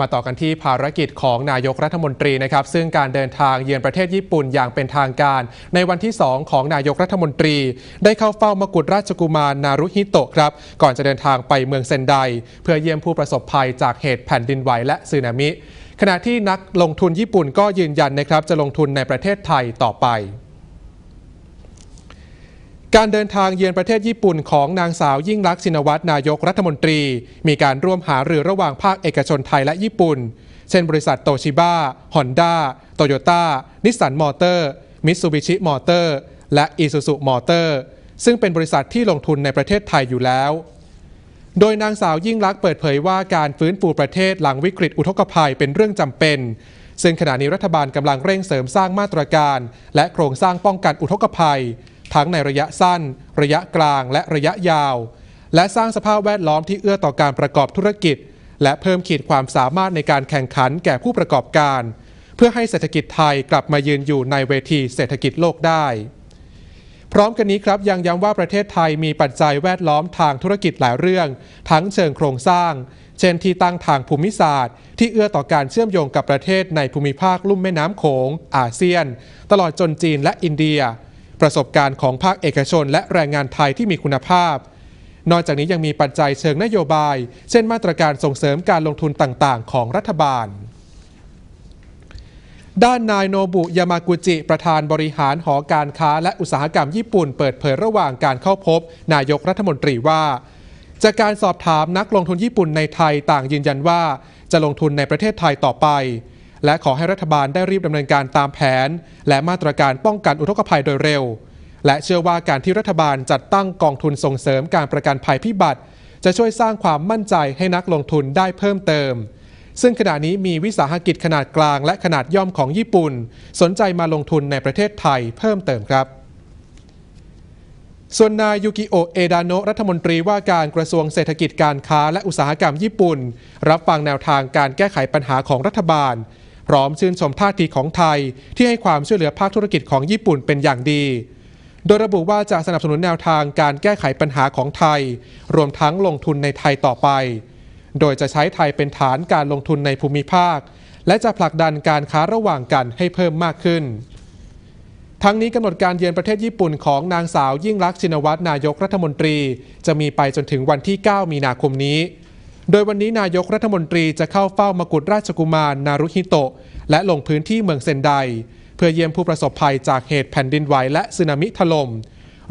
มาต่อกันที่ภารกิจของนายกรัฐมนตรีนะครับ ซึ่งการเดินทางเยือนประเทศญี่ปุ่นอย่างเป็นทางการ ในวันที่ 2 ของนายกรัฐมนตรี ได้เข้าเฝ้ามกุฎราชกุมารนารุฮิโตะครับ ก่อนจะเดินทางไปเมืองเซนได เพื่อเยี่ยมผู้ประสบภัยจากเหตุแผ่นดินไหวและสึนามิ ขณะที่นักลงทุนญี่ปุ่นก็ยืนยันนะครับจะลงทุนในประเทศไทยต่อไป การเดินทางเยือนประเทศญี่ปุ่นของนางสาวยิ่งลักษณ์ชินวัตรนายกรัฐมนตรี มีการร่วมหารือระหว่างภาคเอกชนไทยและญี่ปุ่น เช่นบริษัทโตชิบ้าฮอนด้าโตโยต้านิสสันมอเตอร์มิตซูบิชิมอเตอร์และอีซูซูมอเตอร์ซึ่งเป็นบริษัทที่ลงทุนในประเทศไทยอยู่แล้ว โดยนางสาวยิ่งลักษณ์เปิดเผยว่าการฟื้นฟูประเทศหลังวิกฤตอุทกภัยเป็นเรื่องจำเป็นซึ่งขณะนี้รัฐบาลกำลังเร่งเสริมสร้างมาตรการ และโครงสร้างป้องกันอุทกภัย ทั้งในระยะสั้น ระยะกลางและระยะยาว และสร้างสภาพแวดล้อมที่เอื้อต่อการประกอบธุรกิจ และเพิ่มขีดความสามารถในการแข่งขันแก่ผู้ประกอบการ เพื่อให้เศรษฐกิจไทยกลับมายืนอยู่ในเวทีเศรษฐกิจโลกได้ พร้อมกันนี้ครับยังย้ำว่าประเทศไทยมีปัจจัยแวดล้อมทางธุรกิจหลายเรื่อง ทั้งเชิงโครงสร้าง เช่นที่ตั้งทางภูมิศาสตร์ ที่เอื้อต่อการเชื่อมโยงกับประเทศในภูมิภาคลุ่มแม่น้ำโขงอาเซียน ตลอดจนจีนและอินเดีย ประสบการณ์ของภาคเอกชน และแรงงานไทยที่มีคุณภาพ นอกจากนี้ยังมีปัจจัยเชิงนโยบาย เช่นมาตรการส่งเสริมการลงทุนต่างๆ ของรัฐบาล ด้านนายโนบุยามากุจิ ประธานบริหารหอการค้าและอุตสาหกรรมญี่ปุ่น เปิดเผยระหว่างการเข้าพบ นายกรัฐมนตรีว่าจากการสอบถามนักลงทุนญี่ปุ่นในไทยต่างยืนยันว่า จะลงทุนในประเทศไทยต่อไป และขอให้รัฐบาลได้รีบดำเนินการตามแผน และมาตรการป้องกันอุทกภัยโดยเร็ว และเชื่อว่าการที่รัฐบาลจัดตั้งกองทุนส่งเสริมการประกันภัยพิบัติ จะช่วยสร้างความมั่นใจให้นักลงทุนได้เพิ่มเติม ซึ่งขณะนี้มีวิสาหกิจขนาดกลางและขนาดย่อมของญี่ปุ่น สนใจมาลงทุนในประเทศไทยเพิ่มเติมครับส่วนนายยูกิโอะเอดาโนะรัฐมนตรีว่าการกระทรวงเศรษฐกิจการค้าและอุตสาหกรรมญี่ปุ่น รับฟังแนวทางการแก้ไขปัญหาของรัฐบาล พร้อมชื่นชมท่าทีของไทย ที่ให้ความช่วยเหลือภาคธุรกิจของญี่ปุ่นเป็นอย่างดี โดยระบุว่าจะสนับสนุนแนวทางการแก้ไขปัญหาของไทย รวมทั้งลงทุนในไทยต่อไป โดยจะใช้ไทยเป็นฐานการลงทุนในภูมิภาค และจะผลักดันการค้าระหว่างกันให้เพิ่มมากขึ้นทั้งนี้กำหนดการเยือนประเทศญี่ปุ่นของนางสาวยิ่งลักษณ์ชินวัตรนายกรัฐมนตรี จะมีไปจนถึงวันที่ 9 มีนาคมนี้ โดยวันนี้นายกรัฐมนตรีจะเข้าเฝ้ามากุฎราชกุมารนารุฮิโตะ และลงพื้นที่เมืองเซนได เพื่อเยี่ยมผู้ประสบภัยจากเหตุแผ่นดินไหวและสึนามิถล่ม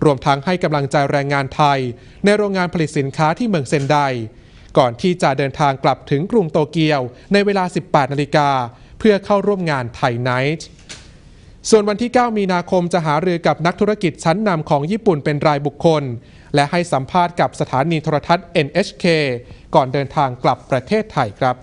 รวมทั้งให้กำลังใจแรงงานไทย ในโรงงานผลิตสินค้าที่เมืองเซนได ก่อนที่จะเดินทางกลับถึงกรุงโตเกียวในเวลา 18 นาฬิกาเพื่อเข้าร่วมงานไทยไนท์ ส่วนวันที่ 9 มีนาคมจะหารือกับนักธุรกิจชั้นนำของญี่ปุ่นเป็นรายบุคคล และให้สัมภาษณ์กับสถานีโทรทัศน์ NHK ก่อนเดินทางกลับประเทศไทยครับ